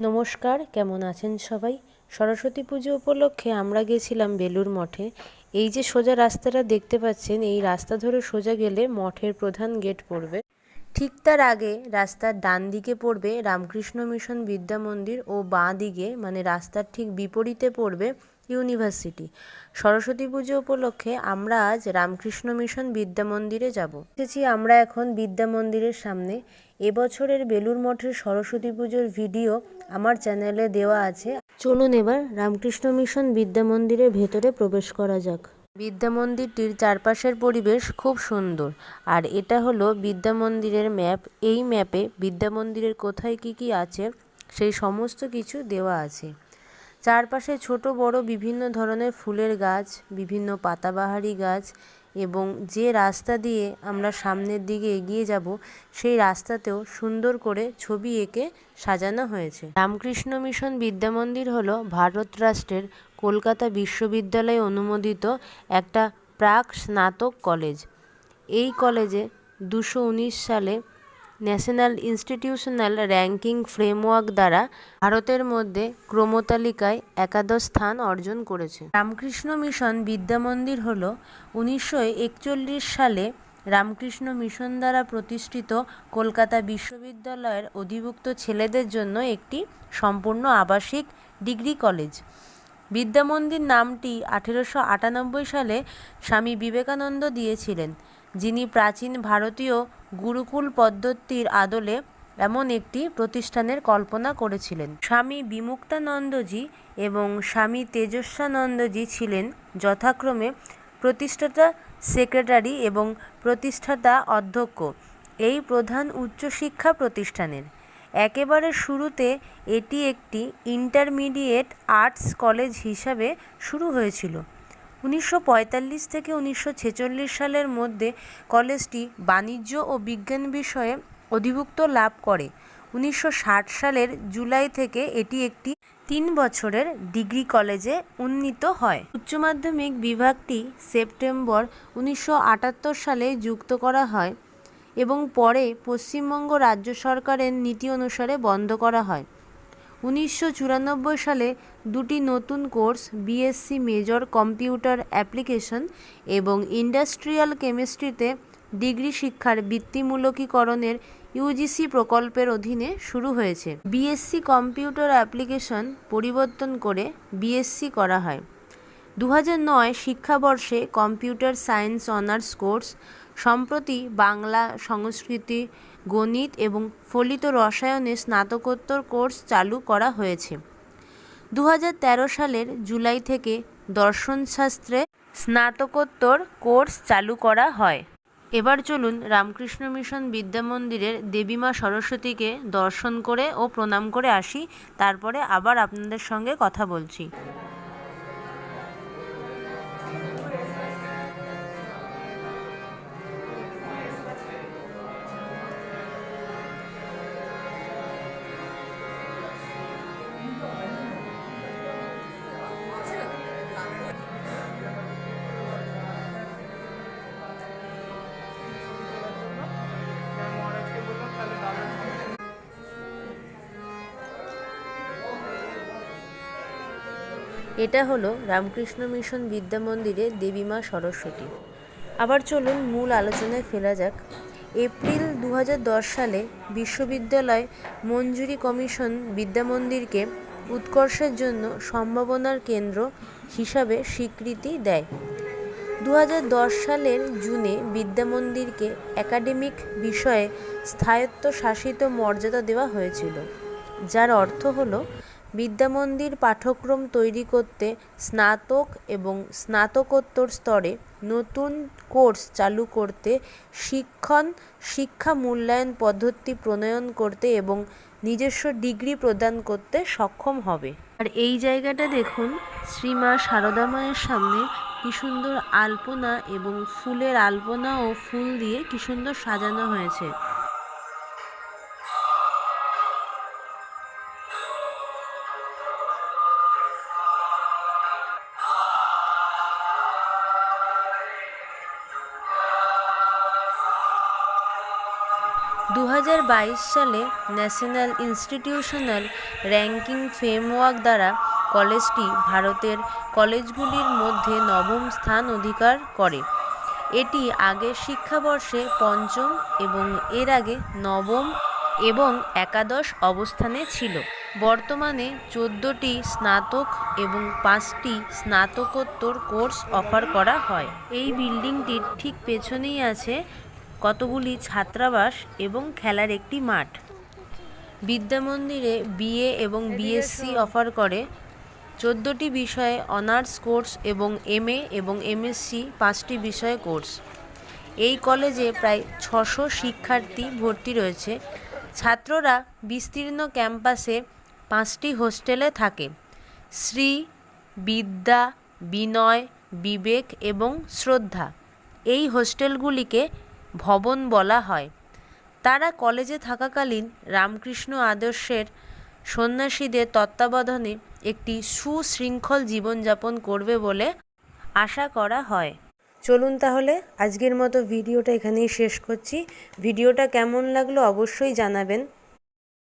নমস্কার, কেমন আছেন সবাই? সরস্বতী পুজো উপলক্ষে আমরা গেছিলাম বেলুর মঠে। এই যে সোজা রাস্তাটা দেখতে পাচ্ছেন, এই রাস্তা ধরে সোজা গেলে মঠের প্রধান গেট পড়বে। ঠিক তার আগে রাস্তার ডান দিকে পড়বে রামকৃষ্ণ মিশন বিদ্যা মন্দির ও বাঁ দিকে মানে রাস্তার ঠিক বিপরীতে পড়বে ইউনিভার্সিটি। সরস্বতী পুজো উপলক্ষে আমরা আজ রামকৃষ্ণ মিশন বিদ্যা মন্দিরে যাব। এসেছি আমরা এখন বিদ্যা মন্দিরের সামনে। এবছরের বেলুর মঠের সরস্বতী পুজোর ভিডিও আমার চ্যানেলে দেওয়া আছে। চলুন এবার রামকৃষ্ণ মিশন বিদ্যা মন্দিরের ভেতরে প্রবেশ করা যাক। বিদ্যা মন্দিরটির চারপাশের পরিবেশ খুব সুন্দর। আর এটা হলো বিদ্যা মন্দিরের ম্যাপ। এই ম্যাপে বিদ্যা মন্দিরের কোথায় কি কি আছে, সেই সমস্ত কিছু দেওয়া আছে। চারপাশে ছোট, বড় বিভিন্ন ধরনের ফুলের গাছ, বিভিন্ন পাতাবাহারি গাছ এবং যে রাস্তা দিয়ে আমরা সামনের দিকে এগিয়ে যাব, সেই রাস্তাতেও সুন্দর করে ছবি এঁকে সাজানো হয়েছে। রামকৃষ্ণ মিশন বিদ্যা মন্দির হলো ভারত রাষ্ট্রের কলকাতা বিশ্ববিদ্যালয়ে অনুমোদিত একটা প্রাক স্নাতক কলেজ। এই কলেজে দুশো সালে ন্যাশনাল ইনস্টিটিউশনাল র্যাঙ্কিং ফ্রেমওয়ার্ক দ্বারা ভারতের মধ্যে ক্রমতালিকায় একাদশ স্থান অর্জন করেছে। রামকৃষ্ণ মিশন বিদ্যা মন্দির হল উনিশশো একচল্লিশ সালে রামকৃষ্ণ মিশন দ্বারা প্রতিষ্ঠিত কলকাতা বিশ্ববিদ্যালয়ের অধিভুক্ত ছেলেদের জন্য একটি সম্পূর্ণ আবাসিক ডিগ্রি কলেজ। বিদ্যা মন্দির নামটি আঠেরোশো আটানব্বই সালে স্বামী বিবেকানন্দ দিয়েছিলেন। যিনি প্রাচীন ভারতীয় গুরুকুল পদ্ধতির আদলে এমন একটি প্রতিষ্ঠানের কল্পনা করেছিলেন। স্বামী বিমুক্তানন্দজি এবং স্বামী তেজস্বানন্দজি ছিলেন যথাক্রমে প্রতিষ্ঠাতা, সেক্রেটারি এবং প্রতিষ্ঠাতা অধ্যক্ষ এই প্রধান উচ্চশিক্ষা প্রতিষ্ঠানের। একেবারে শুরুতে এটি একটি ইন্টারমিডিয়েট আর্টস কলেজ হিসাবে শুরু হয়েছিল। উনিশশো পঁয়তাল্লিশ থেকে উনিশশো ছেচল্লিশ সালের মধ্যে কলেজটি বাণিজ্য ও বিজ্ঞান বিষয়ে অধিভুক্ত লাভ করে। উনিশশো ষাট সালের জুলাই থেকে এটি একটি তিন বছরের ডিগ্রি কলেজে উন্নীত হয়। উচ্চ মাধ্যমিক বিভাগটি সেপ্টেম্বর উনিশশো আটাত্তর সালে যুক্ত করা হয় এবং পরে পশ্চিমবঙ্গ রাজ্য সরকারের নীতি অনুসারে বন্ধ করা হয়। উনিশশো চুরানব্বই সালে দুটি নতুন course, BSc major computer application এবং ইন্ডাস্ট্রিয়াল কেমিস্ট্রিতে ডিগ্রি শিক্ষার বৃত্তিমূলকীকরণের ইউজিসি প্রকল্পের অধীনে শুরু হয়েছে। বিএসসি কম্পিউটার অ্যাপ্লিকেশন পরিবর্তন করে বিএসসি করা হয়। দু শিক্ষাবর্ষে কম্পিউটার সায়েন্স অনার্স কোর্স সম্প্রতি বাংলা সংস্কৃতি, গণিত এবং ফলিত রসায়নে স্নাতকোত্তর কোর্স চালু করা হয়েছে। দু হাজার তেরো সালের জুলাই থেকে দর্শনশাস্ত্রে স্নাতকোত্তর কোর্স চালু করা হয়। এবার চলুন রামকৃষ্ণ মিশন বিদ্যা মন্দিরের দেবীমা সরস্বতীকে দর্শন করে ও প্রণাম করে আসি। তারপরে আবার আপনাদের সঙ্গে কথা বলছি। এটা হলো রামকৃষ্ণ মিশন বিদ্যা মন্দিরে দেবীমা সরস্বতী। আবার চলুন মূল আলোচনায় ফেরা যাক। এপ্রিল দু হাজার দশ সালে বিশ্ববিদ্যালয় মঞ্জুরি কমিশন বিদ্যা মন্দিরকে উৎকর্ষের জন্য সম্ভাবনার কেন্দ্র হিসাবে স্বীকৃতি দেয়। দু হাজার দশ সালের জুনে বিদ্যা মন্দিরকে একাডেমিক বিষয়ে স্থায়ত্বশাসিত মর্যাদা দেওয়া হয়েছিল, যার অর্থ হলো বিদ্যা মন্দির পাঠ্যক্রম তৈরি করতে স্নাতক এবং স্নাতকোত্তর স্তরে নতুন কোর্স চালু করতে শিক্ষণ, শিক্ষা মূল্যায়ন পদ্ধতি প্রণয়ন করতে এবং নিজস্ব ডিগ্রি প্রদান করতে সক্ষম হবে। আর এই জায়গাটা দেখুন, শ্রীমা সারদা মায়ের সামনে কি সুন্দর আলপনা এবং ফুলের আলপনা ও ফুল দিয়ে কি সুন্দর সাজানো হয়েছে। দু হাজার বাইশ সালে ন্যাশনাল ইনস্টিটিউশনাল র্যাঙ্কিং ফ্রেমওয়ার্ক দ্বারা কলেজটি ভারতের কলেজগুলির মধ্যে নবম স্থান অধিকার করে। এটি আগের শিক্ষাবর্ষে পঞ্চম এবং এর আগে নবম এবং একাদশ অবস্থানে ছিল। বর্তমানে চোদ্দোটি স্নাতক এবং পাঁচটি স্নাতকোত্তর কোর্স অফার করা হয়। এই বিল্ডিংটির ঠিক পেছনেই আছে কতগুলি ছাত্রাবাস এবং খেলার একটি মাঠ। বিদ্যা মন্দিরে বিএ এবং বিএসসি অফার করে। চোদ্দোটি বিষয়ে অনার্স কোর্স এবং এমএ এবং এমএসসি পাঁচটি বিষয়ে কোর্স। এই কলেজে প্রায় ছশো শিক্ষার্থী ভর্তি রয়েছে। ছাত্ররা বিস্তীর্ণ ক্যাম্পাসে পাঁচটি হোস্টেলে থাকে। শ্রী, বিদ্যা, বিনয়, বিবেক এবং শ্রদ্ধা। এই হোস্টেলগুলিকে ভবন বলা হয়। তারা কলেজে থাকাকালীন রামকৃষ্ণ আদর্শের সন্ন্যাসীদের তত্ত্বাবধানে একটি সুশৃঙ্খল জীবনযাপন করবে বলে আশা করা হয়। চলুন তাহলে আজকের মতো ভিডিওটা এখানেই শেষ করছি। ভিডিওটা কেমন লাগল অবশ্যই জানাবেন।